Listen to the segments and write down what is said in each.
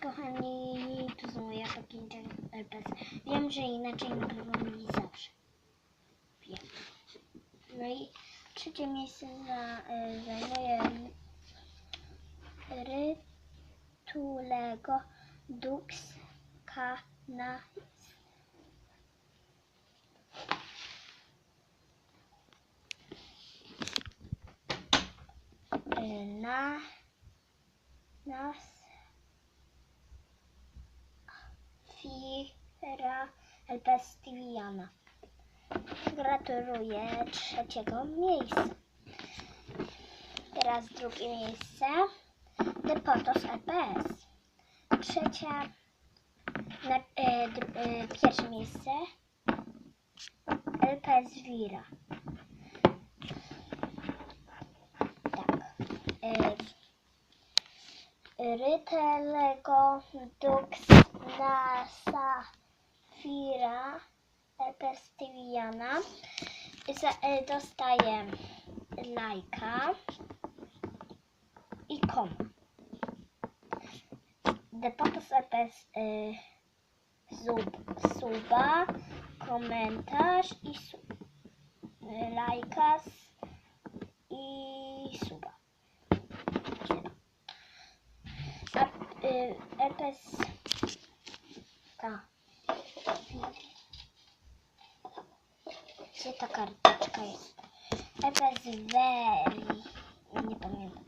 kochani, to są moje pakięcia LPS. Wiem, że inaczej nagrywam i zawsze. Wiem. No i trzecie miejsce za, y, zajmuje Rytulego Dux Canis. Y, Na nas Elpestiviana. Gratuluję trzeciego miejsca. Teraz drugie miejsce. Deportos LPS. Trzecia, na, e, e, pierwsze miejsce. LPS Vira. Tak. E, Rytelego Dux Nasa Fira Perstywiana e, dostaje lajka i kom. Depotos EPS y, sub, suba, komentarz i y, lajka i suba. A y, EPS ta. Gdzie ta karteczka jest? Veri. Nie pamiętam.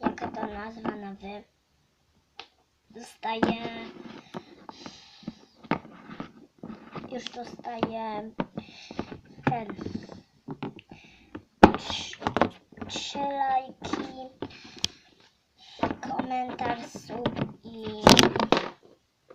Jaka to nazwa na wy. Dostaję. Już dostaję ten. Trz- Trzy lajki. Komentarz, sub